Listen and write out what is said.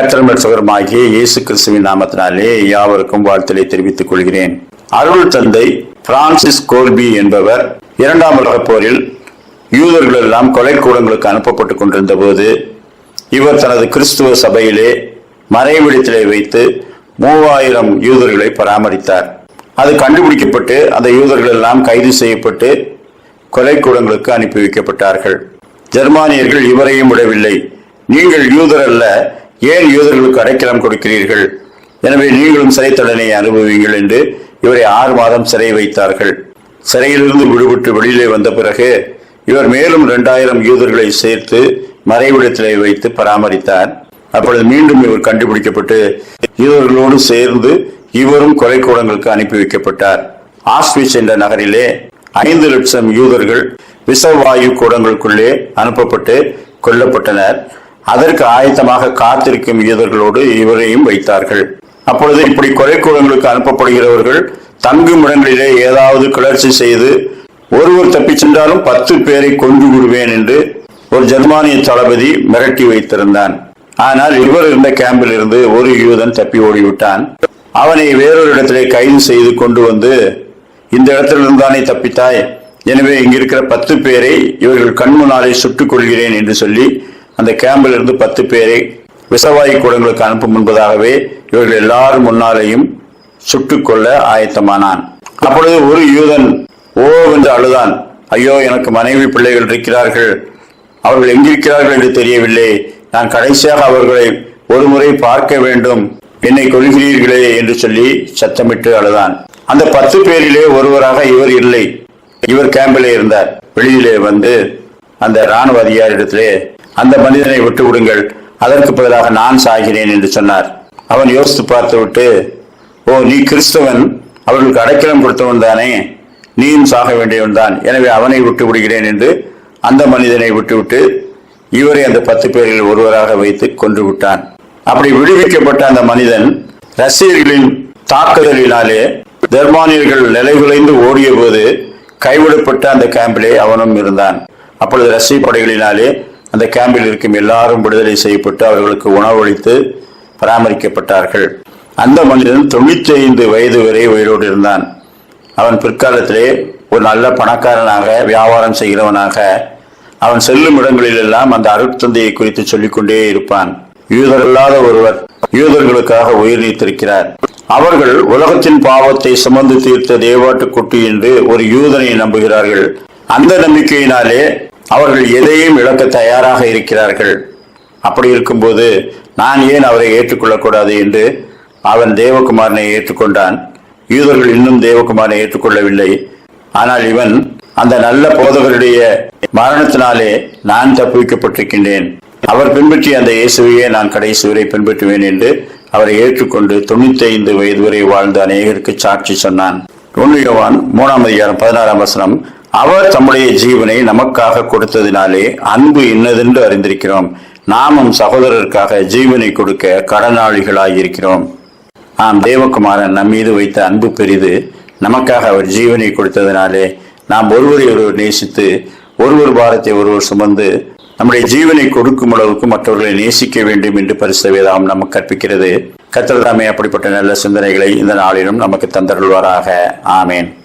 கற்றமிழ் சுகரமாகிய இயேசு கிறிஸ்துவின் நாமத்தினாலே யாவருக்கும் வாழ்த்தலை தெரிவித்துக் கொள்கிறேன். அருள் தந்தை பிரான்சிஸ் கோல்பி என்பவர் இரண்டாம் உலக போரில் யூதர்கள் எல்லாம் கொலை கூடங்களுக்கு அனுப்பப்பட்டுக் கொண்டிருந்த போது இவர் தனது கிறிஸ்துவ சபையிலே மறைவிடத்திலே வைத்து மூவாயிரம் யூதர்களை பராமரித்தார். அது கண்டுபிடிக்கப்பட்டு அந்த யூதர்கள் எல்லாம் கைது செய்யப்பட்டு கொலை கூடங்களுக்கு அனுப்பி வைக்கப்பட்டார்கள். ஜெர்மானியர்கள் இவரையும் விடவில்லை. நீங்கள் யூதர் அல்ல ஏன் யூதர்களுக்கு அடைக்கலம் கொடுக்கிறீர்கள். எனவே நீங்களும் சிறை தண்டனை அனுபவிங்கள் என்று இவரை ஆறு மாதம் சிறை வைத்தார்கள். சிறையிலிருந்து விடுபட்டு வெளியிலே வந்த பிறகு இவர் மேலும் இரண்டாயிரம் யூதர்களை சேர்த்து மறைவிடத்திலே வைத்து பராமரித்தார். அப்பொழுது மீண்டும் இவர் கண்டுபிடிக்கப்பட்டு யூதர்களோடு சேர்ந்து இவரும் கொலை கூடங்களுக்கு அனுப்பி வைக்கப்பட்டார். ஆஸ்விச் என்ற நகரிலே ஐந்து லட்சம் யூதர்கள் விசவாயு கூடங்களுக்குள்ளே அனுப்பப்பட்டு கொல்லப்பட்டனர். அதற்கு ஆயத்தமாக காத்திருக்கும் யூதர்களோடு இவரையும் வைத்தார்கள். அப்பொழுது இப்படி கொலை கூடங்களுக்கு அனுப்பப்படுகிறவர்கள் தங்கும் இடங்களிலே ஏதாவது கிளர்ச்சி செய்து ஒருவர் தப்பிச் சென்றாலும் பத்து பேரை கொன்று விடுவேன் என்று ஒரு ஜெர்மானிய தளபதி மிரட்டி வைத்திருந்தான். ஆனால் இவர் இருந்த கேம்பில் இருந்து ஒரு யூதன் தப்பி ஓடிவிட்டான். அவனை வேறொரு இடத்திலே கைது செய்து கொண்டு வந்து இந்த இடத்திலிருந்து தானே தப்பித்தாய்? எனவே இங்கிருக்கிற பத்து பேரை இவர்கள் கண் முன்னாலே சுட்டுக் கொள்கிறேன் என்று சொல்லி அந்த கேம்பில் இருந்து பத்து பேரை விசவாயு கூடங்களுக்கு அனுப்பும் முன்பதாகவே இவர்கள் எல்லாரும் முன்னாலேயும் சுட்டுக் கொள்ள ஆயத்தமானான். அப்பொழுது ஒரு யூதன் ஓ என்று அழுதான். ஐயோ எனக்கு மனைவி பிள்ளைகள் இருக்கிறார்கள். அவர்கள் எங்கிருக்கிறார்கள் என்று தெரியவில்லை. நான் கடைசியாக அவர்களை ஒரு முறை பார்க்க வேண்டும். என்னை கொள்கிறீர்களே என்று சொல்லி சத்தமிட்டு அழுதான். அந்த பத்து பேரிலே ஒருவராக இவர் இல்லை. இவர் கேம்பிலே இருந்தார். வெளியிலே வந்து அந்த ராணுவ அதிகாரிடத்திலே அந்த மனிதனை விட்டு விடுங்கள். அதற்கு பதிலாக நான் சாகிறேன் என்று சொன்னார். அவன் யோசித்து பார்த்துவிட்டு ஓ நீ கிறிஸ்தவன். அவர்களுக்கு அடைக்கலம் கொடுத்தவன் தானே. நீயும் சாக வேண்டியவன் தான். எனவே அவனை விட்டு விடுகிறேன் என்று அந்த மனிதனை விட்டுவிட்டு இவரை அந்த பத்து பேரில் ஒருவராக வைத்து கொன்று விட்டான். அப்படி விடுவிக்கப்பட்ட அந்த மனிதன் ரஷ்யர்களின் தாக்குதலினாலே ஜெர்மானியர்கள் நிலைகுலைந்து ஓடிய போது கைவிடப்பட்ட அந்த கேம்பிலே அவனும் இருந்தான். அப்பொழுது ரஷ்ய படைகளினாலே அந்த கேம்பில் இருக்கும் எல்லாரும் விடுதலை செய்யப்பட்டு அவர்களுக்கு உணவளித்து பராமரிக்கப்பட்டார்கள். அந்த மனிதன் தொண்ணூத்தி ஐந்து வயது வரை உயிரோடு இருந்தான். அவன் பிற்காலத்திலே ஒரு நல்ல பணக்காரனாக வியாபாரம் செய்கிறவனாக அவன் செல்லும் இடங்களிலெல்லாம் அந்த அருட்தந்தையை குறித்து சொல்லிக்கொண்டே இருப்பான். யூதரல்லாத ஒருவர் யூதர்களுக்காக உயிர் நீத்திருக்கிறார். அவர்கள் உலகத்தின் பாவத்தை சுமந்து தீர்த்த தேவாட்டுக்குட்டி என்று ஒரு யூதனை நம்புகிறார்கள். அந்த நம்பிக்கையினாலே அவர்கள் எதையும் இழக்க தயாராக இருக்கிறார்கள். அப்படி இருக்கும்போது நான் ஏன் அவரை ஏற்றுக்கொள்ளக்கூடாது என்று அவன் தேவகுமாரனை ஏற்றுக்கொண்டான். யூதர்கள் இன்னும் தேவகுமாரனை ஏற்றுக்கொள்ளவில்லை. ஆனால் இவன் அந்த நல்ல போதகருடைய மரணத்தினாலே நான் தப்புவிக்கப்பட்டிருக்கின்றேன். அவர் பின்பற்றிய அந்த இயேசுவையே நான் கடைசி வரை பின்பற்றுவேன் என்று அவரை ஏற்றுக்கொண்டு தொண்ணூத்தி ஐந்து வயது வரை வாழ்ந்த அநேகருக்கு சாட்சி சொன்னான். ஒன்று யோவான் மூணாம் அதிகாரம் பதினாறாம் வசனம். அவர் தம்முடைய ஜீவனை நமக்காக கொடுத்ததினாலே அன்பு இன்னதென்று அறிந்திருக்கிறோம். நாமும் சகோதரருக்காக ஜீவனை கொடுக்க கடனாளிகளாக இருக்கிறோம் ஆம் தேவகுமாரன் நம் மீது வைத்த அன்பு பெரிது. நமக்காக அவர் ஜீவனை கொடுத்ததினாலே நாம் ஒருவரை ஒருவர் நேசித்து ஒருவர் பாரத்தை ஒருவர் சுமந்து நம்முடைய ஜீவனை கொடுக்கும் அளவுக்கு மற்றவர்களை நேசிக்க வேண்டும் என்று பரிசவேதாம் நமக்கு கற்பிக்கிறது. கத்தர் தாமே அப்படிப்பட்ட நல்ல சிந்தனைகளை இந்த நாளிலும் நமக்கு தந்தருள்வாராக. ஆமேன்.